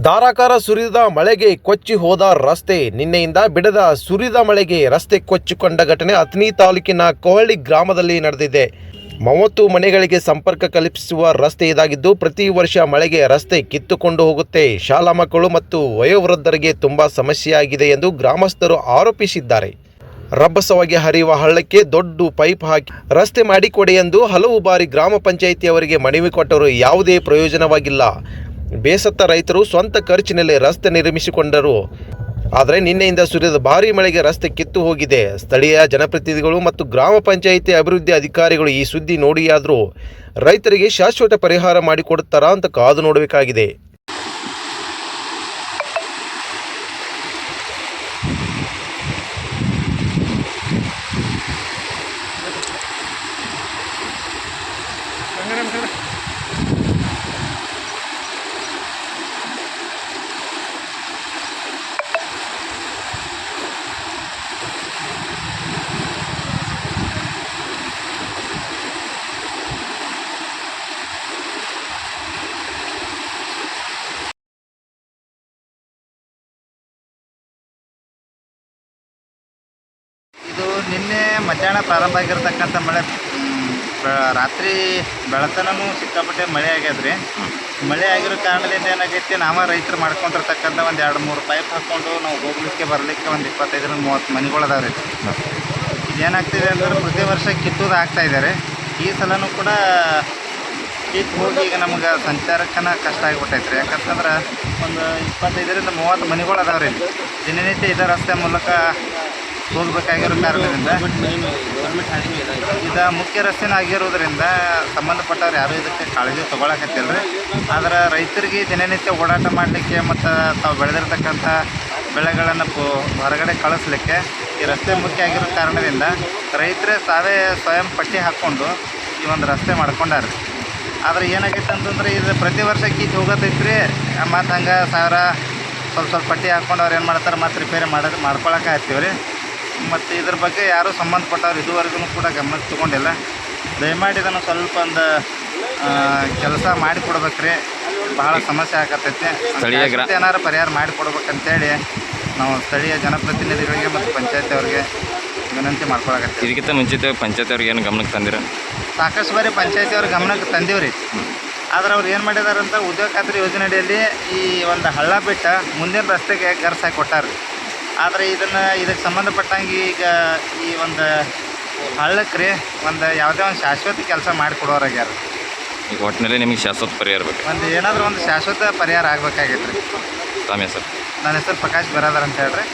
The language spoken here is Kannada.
ಧಾರಾಕಾರ ಸುರಿದ ಮಳೆಗೆ ಕೊಚ್ಚಿ ಹೋದ ರಸ್ತೆ. ನಿನ್ನೆಯಿಂದ ಬಿಡದ ಸುರಿದ ಮಳೆಗೆ ರಸ್ತೆ ಕೊಚ್ಚಿಕೊಂಡ ಘಟನೆ ಅಥಣಿ ತಾಲೂಕಿನ ಕೋಹಳ್ಳಿ ಗ್ರಾಮದಲ್ಲಿ ನಡೆದಿದೆ. ಮೂವತ್ತು ಮನೆಗಳಿಗೆ ಸಂಪರ್ಕ ಕಲ್ಪಿಸುವ ರಸ್ತೆ ಇದಾಗಿದ್ದು, ಪ್ರತಿ ವರ್ಷ ಮಳೆಗೆ ರಸ್ತೆ ಕಿತ್ತುಕೊಂಡು ಹೋಗುತ್ತೆ. ಶಾಲಾ ಮಕ್ಕಳು ಮತ್ತು ವಯೋವೃದ್ಧರಿಗೆ ತುಂಬ ಸಮಸ್ಯೆಯಾಗಿದೆ ಎಂದು ಗ್ರಾಮಸ್ಥರು ಆರೋಪಿಸಿದ್ದಾರೆ. ರಭಸವಾಗಿ ಹರಿಯುವ ಹಳ್ಳಕ್ಕೆ ದೊಡ್ಡ ಪೈಪ್ ಹಾಕಿ ರಸ್ತೆ ಮಾಡಿಕೊಡಿ ಎಂದು ಹಲವು ಬಾರಿ ಗ್ರಾಮ ಪಂಚಾಯಿತಿಯವರಿಗೆ ಮನವಿ ಕೊಟ್ಟರೂ ಯಾವುದೇ ಪ್ರಯೋಜನವಾಗಿಲ್ಲ. ಬೇಸತ್ತ ರೈತರು ಸ್ವಂತ ಖರ್ಚಿನಲ್ಲಿ ರಸ್ತೆ ನಿರ್ಮಿಸಿಕೊಂಡರು. ಆದರೆ ನಿನ್ನೆಯಿಂದ ಸುರಿದ ಭಾರೀ ಮಳೆಗೆ ರಸ್ತೆ ಕಿತ್ತು ಹೋಗಿದೆ. ಸ್ಥಳೀಯ ಜನಪ್ರತಿನಿಧಿಗಳು ಮತ್ತು ಗ್ರಾಮ ಪಂಚಾಯಿತಿ ಅಭಿವೃದ್ಧಿ ಅಧಿಕಾರಿಗಳು ಈ ಸುದ್ದಿ ನೋಡಿಯಾದರೂ ರೈತರಿಗೆ ಶಾಶ್ವತ ಪರಿಹಾರ ಮಾಡಿಕೊಡುತ್ತಾರಾ ಅಂತ ಕಾದು ನೋಡಬೇಕಾಗಿದೆ. ಇದು ನಿನ್ನೆ ಮಧ್ಯಾಹ್ನ ಪ್ರಾರಂಭ ಆಗಿರ್ತಕ್ಕಂಥ ಮಳೆ. ರಾತ್ರಿ ಬೆಳತನೂ ಸಿಕ್ಕಾಪಟ್ಟೆ ಮಳೆ ಆಗ್ಯದ್ರಿ. ಮಳೆ ಆಗಿರೋ ಕಾರಣದಿಂದ ಏನಾಗೈತಿ, ನಾವ ರೈತರು ಮಾಡ್ಕೊಂಡಿರ್ತಕ್ಕಂಥ ಒಂದು ಎರಡು ಮೂರು ಪೈಪ್ ಹಾಕ್ಕೊಂಡು ನಾವು ಹೋಗ್ಲಿಕ್ಕೆ, ಬರಲಿಕ್ಕೆ ಒಂದು ಇಪ್ಪತ್ತೈದರಿಂದ ಮೂವತ್ತು ಮನೆಗಳು ಅದಾವೆ ರೀ ಇದೇನಾಗ್ತಿದೆ ಅಂದ್ರೆ ಪ್ರತಿ ವರ್ಷ ಕಿತ್ತೋದು ಆಗ್ತಾ ಇದ್ದಾರೆ ಈ ಸಲನೂ ಕೂಡ ಕಿತ್ತು ಹೋಗಿ ಈಗ ನಮ್ಗೆ ಸಂಚಾರಕ್ಕನ ಕಷ್ಟ ಆಗಿಬಿಟ್ಟೈತೆ ರೀ ಯಾಕಂತಂದ್ರೆ ಒಂದು ಇಪ್ಪತ್ತೈದರಿಂದ ಮೂವತ್ತು ಮನೆಗಳು ಅದಾವೆ ರೀ ದಿನನಿತ್ಯ ಇದೇ ರಸ್ತೆ ಮೂಲಕ ಹೋಗ್ಬೇಕಾಗಿರೋ ಕಾರಣದಿಂದ ಇದು. ಮುಖ್ಯ ರಸ್ತೆನ ಆಗಿರೋದ್ರಿಂದ ಸಂಬಂಧಪಟ್ಟವ್ರು ಯಾರೂ ಇದಕ್ಕೆ ಕಾಳಜಿ ತೊಗೊಳಕತ್ತಿಲ್ಲ ರೀ ಆದ್ರೆ ರೈತರಿಗೆ ದಿನನಿತ್ಯ ಓಡಾಟ ಮಾಡಲಿಕ್ಕೆ ಮತ್ತು ತಾವು ಬೆಳೆದಿರ್ತಕ್ಕಂಥ ಬೆಳೆಗಳನ್ನು ಪು- ಹೊರಗಡೆ ಕಳಿಸ್ಲಿಕ್ಕೆ ಈ ರಸ್ತೆ ಮುಖ್ಯ ಆಗಿರೋ ಕಾರಣದಿಂದ ರೈತರೇ ತಾವೇ ಸ್ವಯಂ ಪಟ್ಟಿ ಹಾಕ್ಕೊಂಡು ಈ ಒಂದು ರಸ್ತೆ ಮಾಡ್ಕೊಂಡಾರ. ಆದ್ರೆ ಏನಾಗೈತೆ ಅಂತಂದ್ರೆ ಇದು ಪ್ರತಿ ವರ್ಷ ಕೀಚ್ ರೀ ಮತ್ತು ಹಂಗೆ ಸಾವಿರ ಸ್ವಲ್ಪ ಸ್ವಲ್ಪ ಪಟ್ಟಿ ಹಾಕ್ಕೊಂಡು ಅವ್ರು ಏನು ಮಾಡ್ತಾರೆ ಮತ್ತು ರಿಪೇರಿ ಮಾಡೋದು ಮಾಡ್ಕೊಳಕ್ಕೆ ಹತ್ತೀವಿ ರೀ ಮತ್ತು ಇದ್ರ ಬಗ್ಗೆ ಯಾರೂ ಸಂಬಂಧಪಟ್ಟವ್ರು ಇದುವರೆಗೂ ಕೂಡ ಗಮನಕ್ಕೆ ತಗೊಂಡಿಲ್ಲ. ದಯಮಾಡಿ ಇದನ್ನು ಸ್ವಲ್ಪ ಒಂದು ಕೆಲಸ ಮಾಡಿ ಕೊಡ್ಬೇಕ್ರಿ ಭಾಳ ಸಮಸ್ಯೆ ಆಗತ್ತೈತಿ ಸ್ಥಳೀಯ ಏನಾರು ಪರಿಹಾರ ಮಾಡಿಕೊಡ್ಬೇಕಂತೇಳಿ ನಾವು ಸ್ಥಳೀಯ ಜನಪ್ರತಿನಿಧಿಗಳಿಗೆ ಮತ್ತು ಪಂಚಾಯತಿ ಅವ್ರಿಗೆ ವಿನಂತಿ ಮಾಡ್ಕೊಳಕತ್ತೆ ಇದಕ್ಕಿಂತ ಮುಂಚಿತ ಪಂಚಾಯತ್ ಅವ್ರಿಗೆ ಏನು ಗಮನಕ್ಕೆ ತಂದಿರ? ಸಾಕಷ್ಟು ಬಾರಿ ಪಂಚಾಯತಿ ಅವ್ರ ಗಮನಕ್ಕೆ ತಂದೀವ್ರಿ. ಆದ್ರೆ ಅವ್ರು ಏನು ಮಾಡಿದಾರಂತ ಉದ್ಯೋಗ ಖಾತ್ರಿ ಯೋಜನೆ ಅಡಿಯಲ್ಲಿ ಈ ಒಂದು ಹಳ್ಳ ಬಿಟ್ಟ ಮುಂದಿನ ರಸ್ತೆಗೆ ಗರ್ಸ್ ಹಾಕಿ ಕೊಟ್ಟಾರ್ರಿ. ಆದರೆ ಇದನ್ನು ಇದಕ್ಕೆ ಸಂಬಂಧಪಟ್ಟಂಗೆ ಈಗ ಈ ಒಂದು ಹಳ್ಳಕ್ಕೆ ರೀ ಒಂದು ಯಾವುದೇ ಒಂದು ಶಾಶ್ವತ ಕೆಲಸ ಮಾಡಿ ಕೊಡೋರಾಗ್ಯಾರ ಈಗ ಒಟ್ಟಿನಲ್ಲಿ ನಿಮಗೆ ಶಾಶ್ವತ ಪರಿಹಾರ ಬೇಕು. ಒಂದು ಏನಾದರೂ ಒಂದು ಶಾಶ್ವತ ಪರಿಹಾರ ಆಗ್ಬೇಕಾಗೈತೆ ರೀ ತಮ್ಮ ಹೆಸರು. ನನ್ನ ಹೆಸರು ಪ್ರಕಾಶ್ ಬರಾದರ್ ಅಂತ ಹೇಳ್ರಿ.